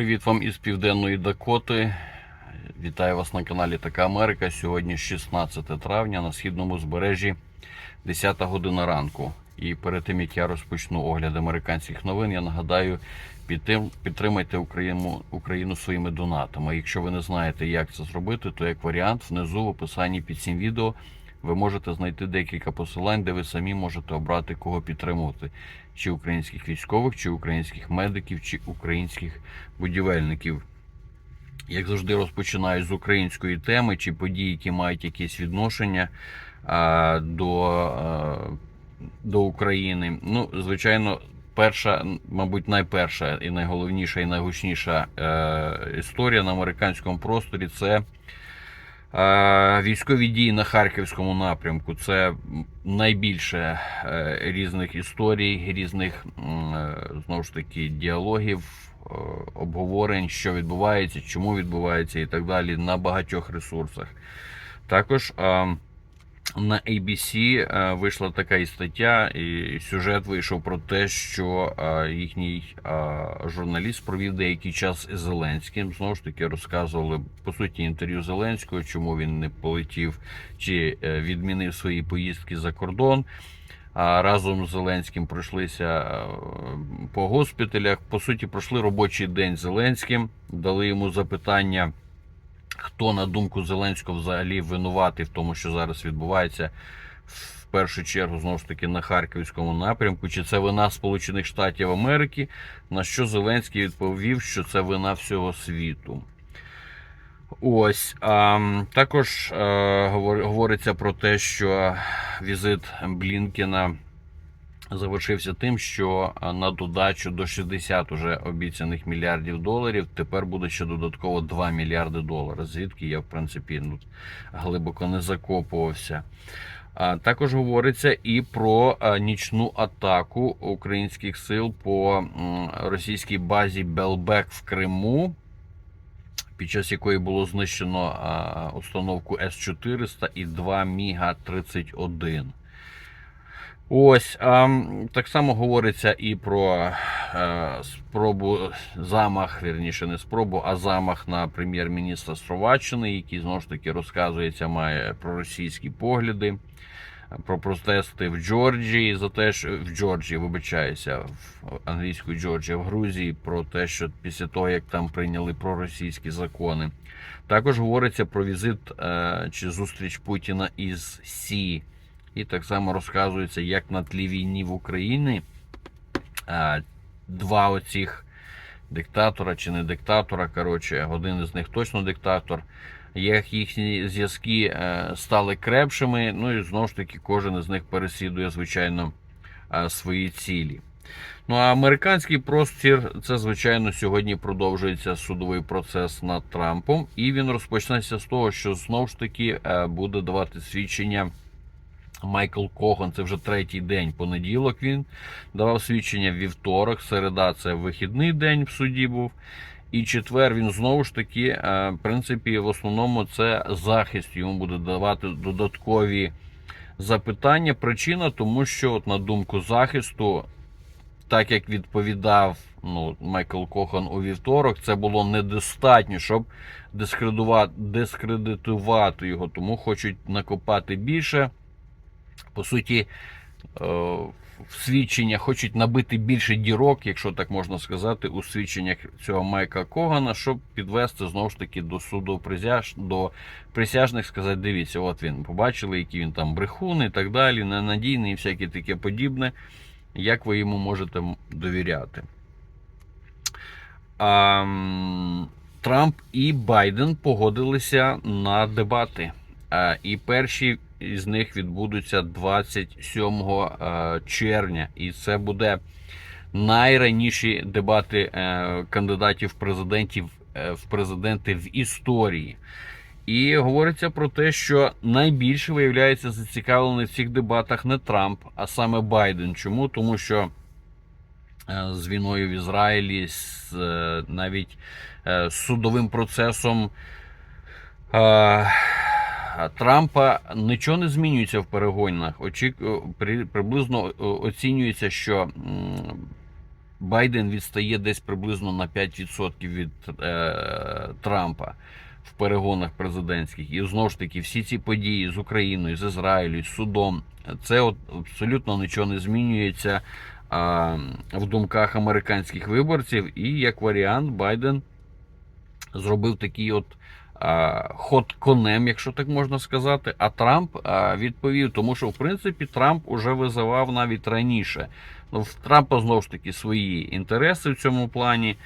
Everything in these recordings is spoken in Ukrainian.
Привіт вам із Південної Дакоти. Вітаю вас на каналі Така Америка. Сьогодні 16 травня на східному збережжі 10 година ранку. І перед тим як я розпочну огляд американських новин, я нагадаю, підтримайте Україну, Україну своїми донатами. Якщо ви не знаєте, як це зробити, то як варіант внизу в описанні під цим відео ви можете знайти декілька посилань, де ви самі можете обрати кого підтримувати: чи українських військових, чи українських медиків, чи українських будівельників. Як завжди, розпочинаю з української теми чи подій, які мають якесь відношення а, до, а, до України. Ну, звичайно, перша, мабуть, найперша і найголовніша і найгучніша е, історія на американському просторі це військові дії на Харківському напрямку. Це найбільше е, різних історій, різних е, знову ж таки діалогів, е, обговорень, що відбувається, чому відбувається і так далі на багатьох ресурсах. Також е, на ABC е, вийшла така і стаття, і сюжет вийшов про те, що е, їхній е, журналіст провів деякий час із Зеленським. Знову ж таки, розказували по суті інтерв'ю Зеленського, чому він не полетів чи відмінив свої поїздки за кордон. А разом з Зеленським пройшлися по госпіталях. По суті, пройшли робочий день з Зеленським, дали йому запитання хто на думку Зеленського взагалі винуватий в тому, що зараз відбувається в першу чергу знову ж таки на харківському напрямку, чи це вина Сполучених Штатів Америки, на що Зеленський відповів, що це вина всього світу. Ось а, також а, говор- говориться про те, що візит Блінкена завершився тим, що на додачу до 60 уже обіцяних мільярдів доларів тепер буде ще додатково 2 мільярди доларів. Звідки я в принципі ну, глибоко не закопувався. Також говориться і про а, нічну атаку українських сил по російській базі Белбек в Криму, під час якої було знищено а, установку С-400 і два Міга 31. Ось так само говориться і про е, спробу замах, вірніше, не спробу, а замах на прем'єр-міністра Словаччини, який знову ж таки розказується, має проросійські погляди. Про протести в Джорджії за те, що в Джорджії, вибачаюся, в англійської Джорджії, в Грузії про те, що після того як там прийняли проросійські закони. Також говориться про візит е, чи зустріч Путіна із Сі. І так само розказується, як на тлі війни в Україні два оцих диктатора чи не диктатора. Коротше, один із них точно диктатор. Як їхні зв'язки е, стали крепшими, ну і знову ж таки кожен із них переслідує, звичайно, е, свої цілі. Ну а американський простір це, звичайно, сьогодні продовжується судовий процес над Трампом, і він розпочнеться з того, що знову ж таки е, буде давати свідчення. Майкл Коган, це вже третій день понеділок. Він давав свідчення вівторок, середа це вихідний день в суді був. І четвер він знову ж таки, е, в принципі, в основному це захист. Йому буде давати додаткові запитання. Причина, тому що, от, на думку захисту, так як відповідав ну, Майкл Кохан у вівторок, це було недостатньо, щоб дискредитувати, дискредитувати його. Тому хочуть накопати більше. По суті, е, в свідченнях хочуть набити більше дірок, якщо так можна сказати, у свідченнях цього Майка Когана, щоб підвести знову ж таки до суду присяж, до присяжних, сказати, дивіться, от він побачили, який він там брехун і так далі, ненадійний і всяке таке подібне. Як ви йому можете довіряти? А, Трамп і Байден погодилися на дебати. А, І перші із них відбудуться 27 е, червня. І це буде найраніші дебати е, кандидатів президентів е, в президенти в історії. І говориться про те, що найбільше виявляється зацікавлений в цих дебатах не Трамп, а саме Байден. Чому? Тому що з війною в Ізраїлі, з навіть судовим процесом Трампа нічого не змінюється в перегонах. При- Приблизно е, оцінюється, що Байден відстає десь приблизно на 5% від е, Трампа в перегонах президентських. І знову ж таки, всі ці події з Україною, з Ізраїлю, з судом, це от абсолютно нічого не змінюється а, в думках американських виборців. І як варіант, Байден зробив такий от ход конем, якщо так можна сказати. А Трамп відповів, тому що в принципі Трамп уже визивав навіть раніше. Ну, в Трампа знову ж таки свої інтереси в цьому плані.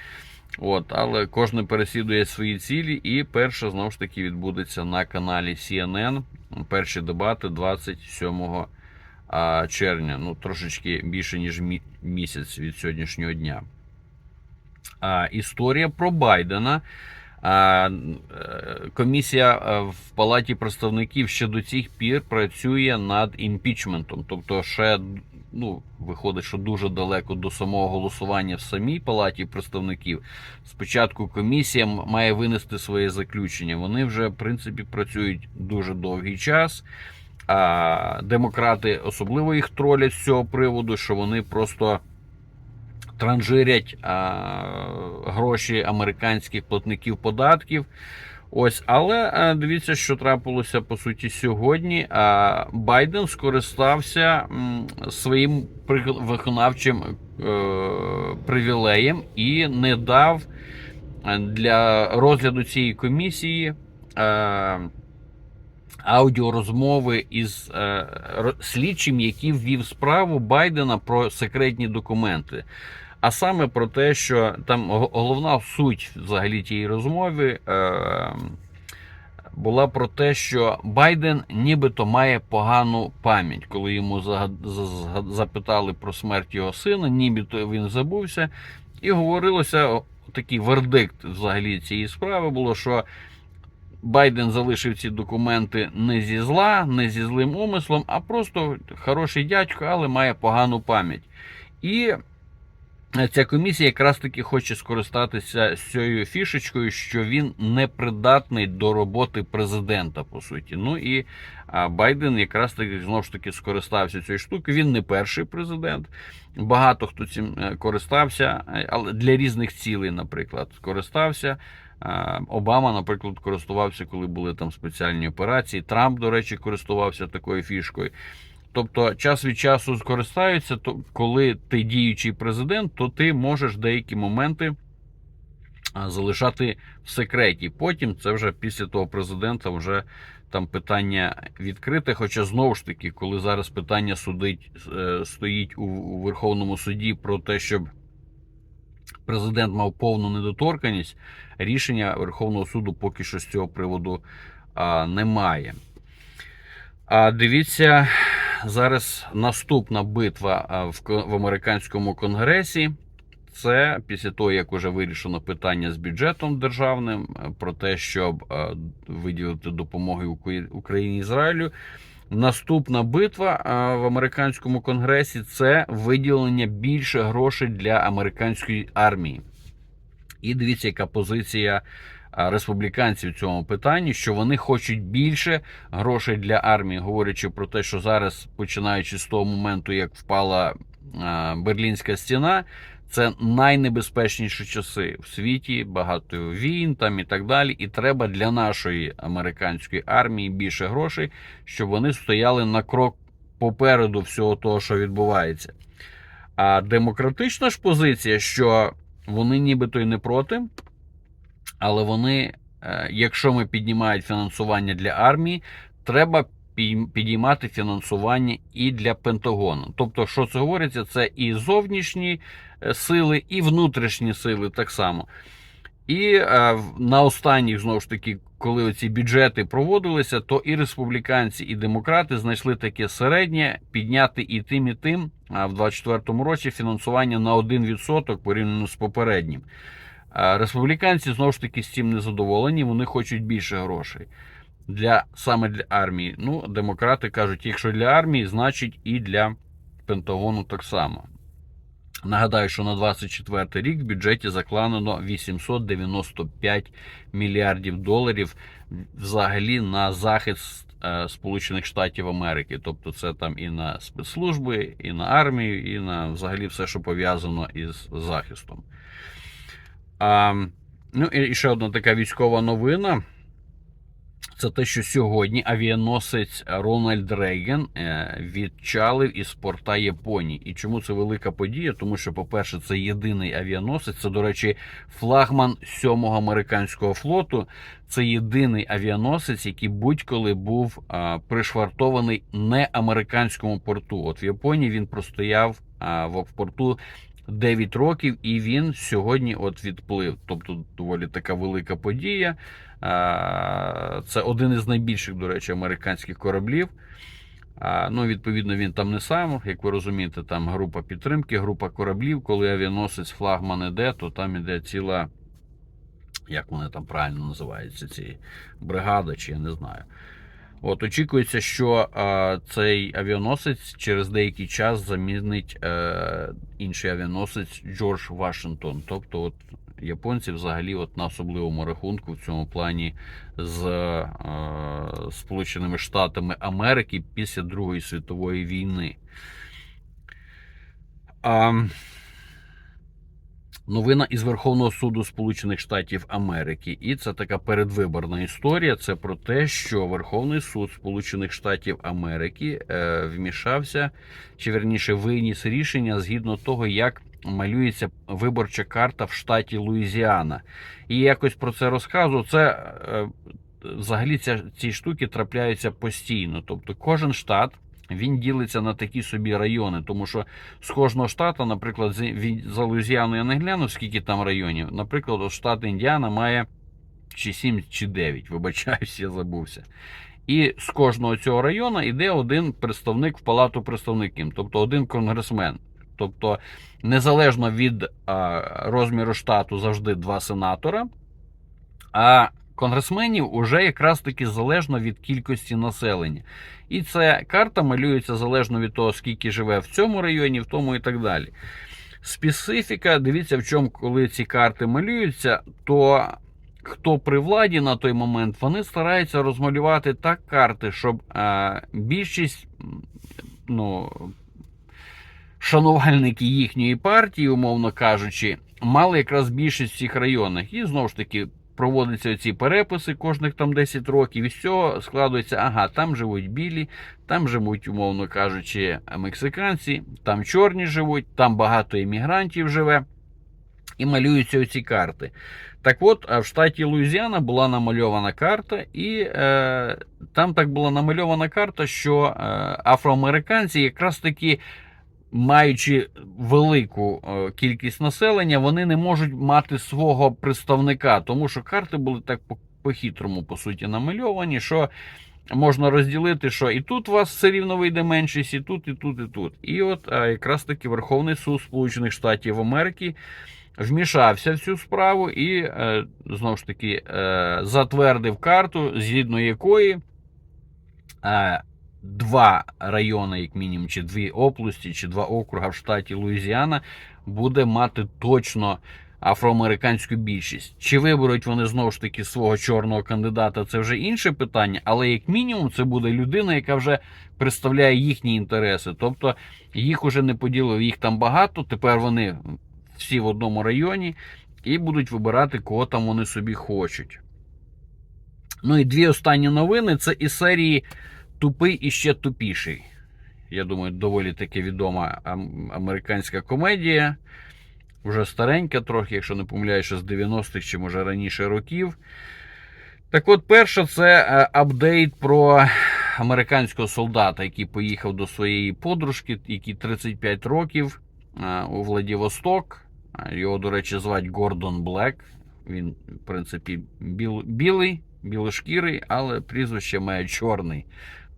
От, але кожен переслідує свої цілі, і перше знову ж таки відбудеться на каналі CNN. Перші дебати 27 червня. Ну, трошечки більше ніж місяць від сьогоднішнього дня. А, історія про Байдена. Е, комісія е, в Палаті представників ще до цих пір працює над імпічментом. Тобто, ще ну, виходить, що дуже далеко до самого голосування в самій Палаті представників. Спочатку комісія має винести своє заключення. Вони вже, в принципі, працюють дуже довгий час. А демократи особливо їх тролять з цього приводу, що вони просто транжирять а, гроші американських платників податків. Ось, але е, дивіться, що трапилося по суті сьогодні. Байден скористався своїм виконавчим е, привілеєм і не дав е, для розгляду цієї комісії. Аудіорозмови із слідчим, який ввів справу Байдена про секретні документи. А саме про те, що там головна суть взагалі тієї розмови е, була про те, що Байден нібито має погану пам'ять. Коли йому запитали про смерть його сина, нібито він забувся. І говорилося такий вердикт взагалі цієї справи було, що Байден залишив ці документи не зі зла, не зі злим умислом, а просто хороший дядько, але має погану пам'ять. І ця комісія якраз таки хоче скористатися цією фішечкою, що він непридатний до роботи президента, по суті. Ну і Байден якраз таки знову ж таки скористався цією штукою. Він не перший президент. Багато хто цим е, користався, е, але для різних цілей, наприклад, скористався. Обама, наприклад, користувався, коли були там спеціальні операції. Трамп, до речі, користувався такою фішкою. Тобто, час від часу скористаються, то коли ти діючий президент, то ти можеш деякі моменти залишати в секреті. Потім це вже після того президента вже там питання відкрите. Хоча знову ж таки, коли зараз питання судить, е, стоїть у, Верховному суді про те, щоб президент мав повну недоторканність, рішення Верховного суду поки що з цього приводу а, немає. А дивіться, зараз наступна битва в, ко- в американському конгресі. Це після того, як вже вирішено питання з бюджетом державним е, про те, щоб е, виділити допомоги Україні Ізраїлю. Наступна битва е, в американському конгресі це виділення більше грошей для американської армії. І дивіться, яка позиція республіканців в цьому питанні, що вони хочуть більше грошей для армії, говорячи про те, що зараз, починаючи з того моменту, як впала Берлінська стіна, це найнебезпечніші часи в світі, багато війн там і так далі. І треба для нашої американської армії більше грошей, щоб вони стояли на крок попереду всього того, що відбувається. А демократична ж позиція, що вони нібито й не проти, але вони, е, якщо ми піднімають фінансування для армії, треба підіймати фінансування і для Пентагону. Тобто, що це говориться, це і зовнішні е, сили, і внутрішні сили так само. І е, на останніх, знову ж таки, коли ці бюджети проводилися, то і республіканці, і демократи знайшли таке середнє підняти і тим, і тим а в 2024 році фінансування на 1% порівняно з попереднім. Республіканці знову ж таки з цим не задоволені, вони хочуть більше грошей для саме для армії. Ну, демократи кажуть, якщо для армії, значить і для Пентагону так само. Нагадаю, що на 24 рік в бюджеті закладено 895 мільярдів доларів взагалі на захист е, Сполучених Штатів Америки. Тобто, це там і на спецслужби, і на армію, і на взагалі все, що пов'язано із захистом. А, ну і ще одна така військова новина. Це те, що сьогодні авіаносець Рональд Рейган е, відчалив із порта Японії. І чому це велика подія? Тому що, по-перше, це єдиний авіаносець. Це, до речі, флагман сьомого американського флоту. Це єдиний авіаносець, який будь-коли був пришвартований не американському порту. От в Японії він простояв в порту 9 років, і він сьогодні от відплив. Тобто доволі така велика подія. Це один із найбільших, до речі, американських кораблів. Ну, відповідно, він там не сам, як ви розумієте, там група підтримки, група кораблів. Коли авіаносець флагман іде, то там іде ціла, як вони там правильно називаються, ці бригада, чи я не знаю. От очікується, що а, цей авіаносець через деякий час замінить е, інший авіаносець Джордж Вашингтон. Тобто, от японці взагалі от на особливому рахунку в цьому плані з е, Сполученими Штатами Америки після Другої світової війни. А, Новина із Верховного суду Сполучених Штатів Америки, і це така передвиборна історія. Це про те, що Верховний суд Сполучених Штатів Америки е, вмішався, чи верніше виніс рішення згідно того, як малюється виборча карта в штаті Луїзіана. І якось про це розказував. Це е, взагалі ці штуки трапляються постійно. Тобто, кожен штат. Він ділиться на такі собі райони, тому що з кожного штату, наприклад, за Луїзіану я не глянув, скільки там районів. Наприклад, штат Індіана має чи 7, чи 9, вибачаюсь, я забувся. І з кожного цього району йде один представник в палату представників, тобто один конгресмен. Тобто, незалежно від розміру штату, завжди два сенатора. А конгресменів уже якраз таки залежно від кількості населення. І ця карта малюється залежно від того, скільки живе в цьому районі, в тому і так далі. Специфіка, дивіться, в чому, коли ці карти малюються, то хто при владі на той момент, вони стараються розмалювати так карти, щоб е, більшість ну, шанувальники їхньої партії, умовно кажучи, мали якраз більшість в цих районах. І знову ж таки проводяться ці переписи кожних там 10 років, і цього складується, ага, там живуть білі, там живуть, умовно кажучи, мексиканці, там чорні живуть, там багато іммігрантів живе. І малюються оці карти. Так от, в штаті Луїзіана була намальована карта, і е, там так була намальована карта, що е, афроамериканці якраз таки. Маючи велику е, кількість населення, вони не можуть мати свого представника, тому що карти були так по- по-хитрому, по суті, намальовані, що можна розділити, що і тут у вас все рівно вийде меншість, і тут, і тут, і тут. І от е, якраз таки Верховний суд Сполучених Штатів Америки вмішався в цю справу і е, знову ж таки затвердив карту, згідно якої два райони, як мінімум, чи дві області, чи два округа в штаті Луїзіана буде мати точно афроамериканську більшість. Чи виберуть вони знову ж таки свого чорного кандидата, це вже інше питання, але як мінімум це буде людина, яка вже представляє їхні інтереси. Тобто їх уже не поділили, їх там багато. Тепер вони всі в одному районі і будуть вибирати, кого там вони собі хочуть. Ну і дві останні новини це із серії Тупий і ще тупіший. Я думаю, доволі таки відома американська комедія. Вже старенька трохи, якщо не помиляюсь, ще з 90-х чи може раніше років. Так от, перше, це е, апдейт про американського солдата, який поїхав до своєї подружки, який 35 років е, у Владивосток. Е, Його, до речі, звати Гордон Блек. Він, в принципі, біл, білий, білошкірий, але прізвище має чорний.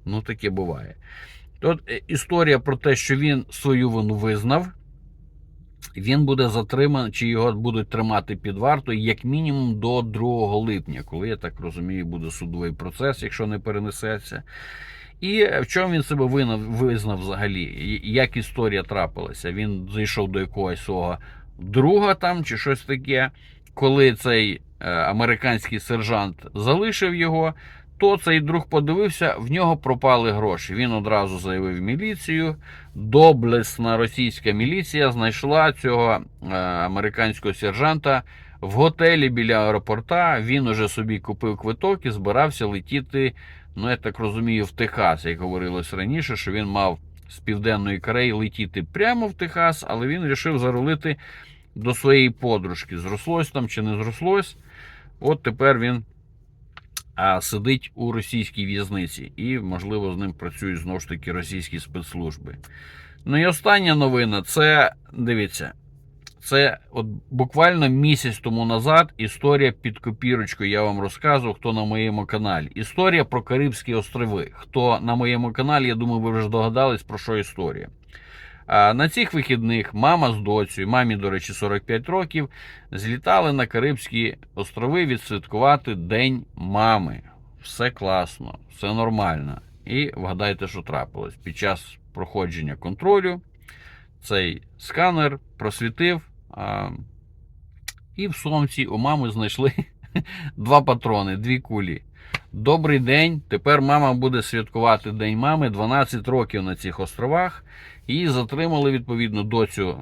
Ну, таке буває. Тут е, історія про те, що він свою вину визнав. Він буде затриманий, чи його будуть тримати під вартою як мінімум до 2 липня, коли я так розумію, буде судовий процес, якщо не перенесеться. І в чому він себе визнав взагалі? Як історія трапилася? Він зайшов до якогось свого друга там чи щось таке. Коли цей е, американський сержант залишив його, то цей друг подивився, в нього пропали гроші. Він одразу заявив міліцію. Доблесна російська міліція знайшла цього е, американського сержанта в готелі біля аеропорта. Він уже собі купив квиток і збирався летіти, ну я так розумію, в Техас, як говорилось раніше, що він мав з Південної Кореї летіти прямо в Техас, але він вирішив зарулити до своєї подружки. Зрослось там чи не зрослось. От тепер він а, сидить у російській в'язниці, і, можливо, з ним працюють знову ж таки російські спецслужби. Ну і остання новина це дивіться. Це от буквально місяць тому назад історія під копірочкою я вам розказував, хто на моєму каналі. Історія про Карибські острови. Хто на моєму каналі, я думаю, ви вже здогадались, про що історія. На цих вихідних мама з доцею, мамі, до речі, 45 років, злітали на Карибські острови відсвяткувати День мами. Все класно, все нормально. І вгадайте, що трапилось. Під час проходження контролю цей сканер просвітив, а, і в сумці у мами знайшли два патрони, дві кулі. Добрий день. Тепер мама буде святкувати День мами 12 років на цих островах. Її затримали відповідно доцю.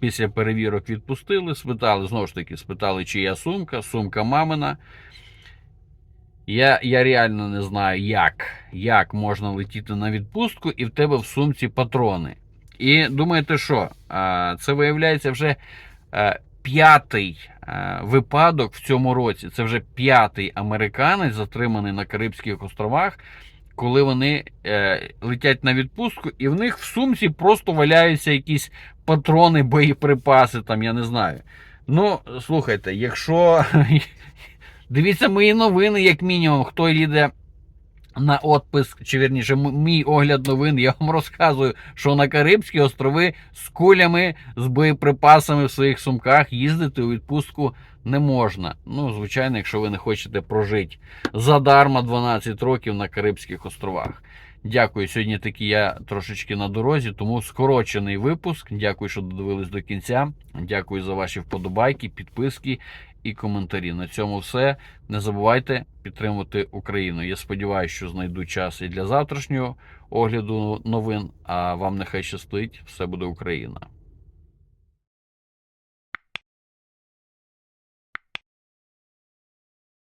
Після перевірок відпустили, спитали, знову ж таки, спитали, чия сумка, сумка мамина. Я, я реально не знаю, як, як можна летіти на відпустку, і в тебе в сумці патрони. І думаєте, що? Це виявляється вже е, п'ятий е, випадок в цьому році. Це вже п'ятий американець, затриманий на Карибських островах, коли вони е, летять на відпустку, і в них в сумці просто валяються якісь патрони, боєприпаси, там, я не знаю. Ну, слухайте, якщо. Дивіться мої новини, як мінімум, хто йде на отпис, чи вірніше, мій огляд новин, я вам розказую, що на Карибські острови з кулями, з боєприпасами в своїх сумках їздити у відпустку не можна. Ну, звичайно, якщо ви не хочете прожити задарма 12 років на Карибських островах. Дякую. Сьогодні таки я трошечки на дорозі, тому скорочений випуск. Дякую, що додивились до кінця. Дякую за ваші вподобайки, підписки і коментарі. На цьому все. Не забувайте підтримувати Україну. Я сподіваюся, що знайду час і для завтрашнього огляду новин. А вам нехай щастить. Все буде Україна.